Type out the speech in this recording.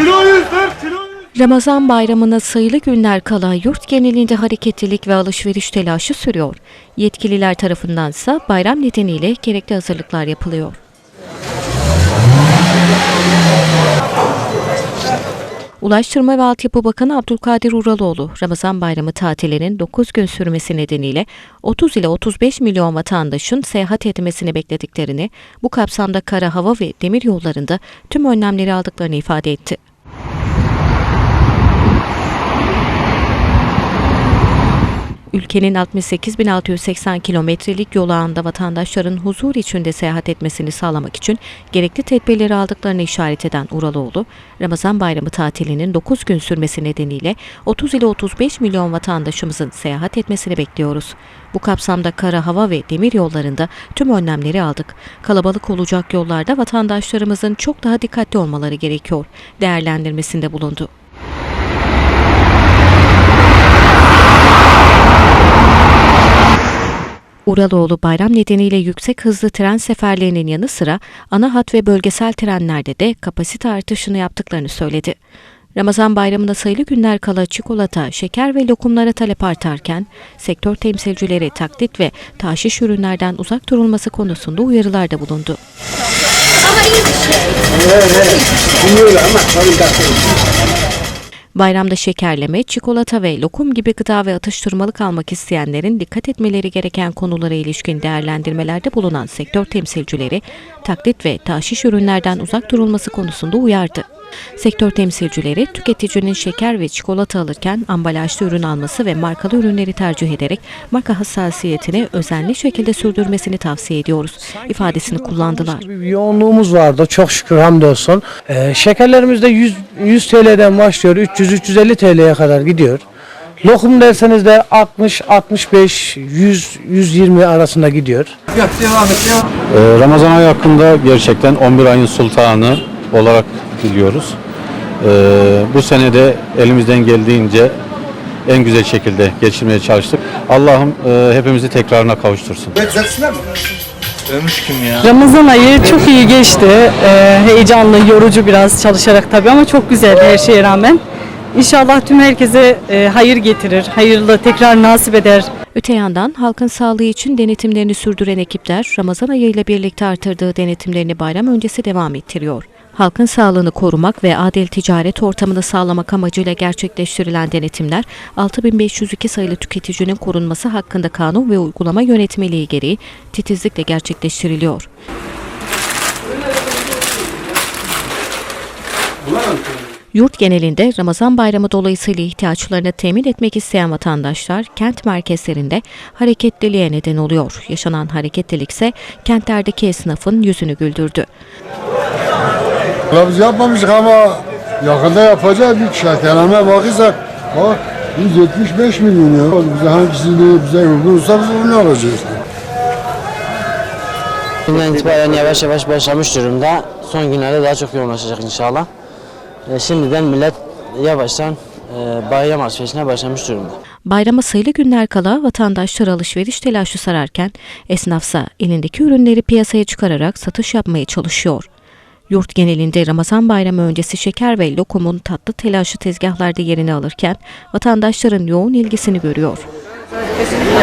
Kilo 104 kilo 100. Ramazan bayramına sayılı günler kala yurt genelinde hareketlilik ve alışveriş telaşı sürüyor. Yetkililer tarafındansa bayram nedeniyle gerekli hazırlıklar yapılıyor. Ulaştırma ve Altyapı Bakanı Abdülkadir Uraloğlu, Ramazan bayramı tatilinin 9 gün sürmesi nedeniyle 30 ile 35 milyon vatandaşın seyahat etmesini beklediklerini, bu kapsamda kara, hava ve demir yollarında tüm önlemleri aldıklarını ifade etti. Ülkenin 68.680 kilometrelik yol ağında vatandaşların huzur içinde seyahat etmesini sağlamak için gerekli tedbirleri aldıklarını işaret eden Uraloğlu, Ramazan bayramı tatilinin 9 gün sürmesi nedeniyle 30 ile 35 milyon vatandaşımızın seyahat etmesini bekliyoruz. Bu kapsamda kara, hava ve demir yollarında tüm önlemleri aldık. Kalabalık olacak yollarda vatandaşlarımızın çok daha dikkatli olmaları gerekiyor. Değerlendirmesinde bulundu. Uraloğlu bayram nedeniyle yüksek hızlı tren seferlerinin yanı sıra ana hat ve bölgesel trenlerde de kapasite artışını yaptıklarını söyledi. Ramazan bayramında sayılı günler kala çikolata, şeker ve lokumlara talep artarken sektör temsilcileri taklit ve taşiş ürünlerden uzak durulması konusunda uyarılarda bulundu. Bayramda şekerleme, çikolata ve lokum gibi gıda ve atıştırmalık almak isteyenlerin dikkat etmeleri gereken konulara ilişkin değerlendirmelerde bulunan sektör temsilcileri, taklit ve taşiş ürünlerden uzak durulması konusunda uyardı. Sektör temsilcileri tüketicinin şeker ve çikolata alırken ambalajlı ürün alması ve markalı ürünleri tercih ederek marka hassasiyetini özenli şekilde sürdürmesini tavsiye ediyoruz ifadesini kullandılar. Bir yoğunluğumuz vardı çok şükür hamdolsun. Ee, şekerlerimiz de 100, 100 TL'den başlıyor 300-350 TL'ye kadar gidiyor. Lokum derseniz de 60, 65, 100, 120 arasında gidiyor. Ee, Ramazan ayı hakkında gerçekten 11 ayın sultanı olarak biliyoruz. Ee, bu sene de elimizden geldiğince en güzel şekilde geçirmeye çalıştık. Allah'ım e, hepimizi tekrarına kavuştursun. Ramazan ayı çok iyi geçti. Ee, heyecanlı, yorucu biraz çalışarak tabii ama çok güzeldi her şeye rağmen. İnşallah tüm herkese e, hayır getirir, hayırlı tekrar nasip eder. Öte yandan halkın sağlığı için denetimlerini sürdüren ekipler Ramazan ayıyla birlikte artırdığı denetimlerini bayram öncesi devam ettiriyor. Halkın sağlığını korumak ve adil ticaret ortamını sağlamak amacıyla gerçekleştirilen denetimler 6502 sayılı tüketicinin korunması hakkında kanun ve uygulama yönetmeliği gereği titizlikle gerçekleştiriliyor. Yurt genelinde Ramazan bayramı dolayısıyla ihtiyaçlarını temin etmek isteyen vatandaşlar kent merkezlerinde hareketliliğe neden oluyor. Yaşanan hareketlilik ise kentlerdeki esnafın yüzünü güldürdü. Biz yapmamıştık ama yakında yapacağız bir şekerleme bakırsak bak 175 milyon ya. Bize hangisini bize uygunsa biz onu alacağız. Günden itibaren yavaş yavaş başlamış durumda. Son günlerde daha çok yoğunlaşacak inşallah. E, şimdiden millet yavaştan e, bayram alışverişine başlamış durumda. Bayrama sayılı günler kala vatandaşlar alışveriş telaşı sararken esnafsa elindeki ürünleri piyasaya çıkararak satış yapmaya çalışıyor. Yurt genelinde Ramazan bayramı öncesi şeker ve lokumun tatlı telaşı tezgahlarda yerini alırken vatandaşların yoğun ilgisini görüyor. Kesinlikle.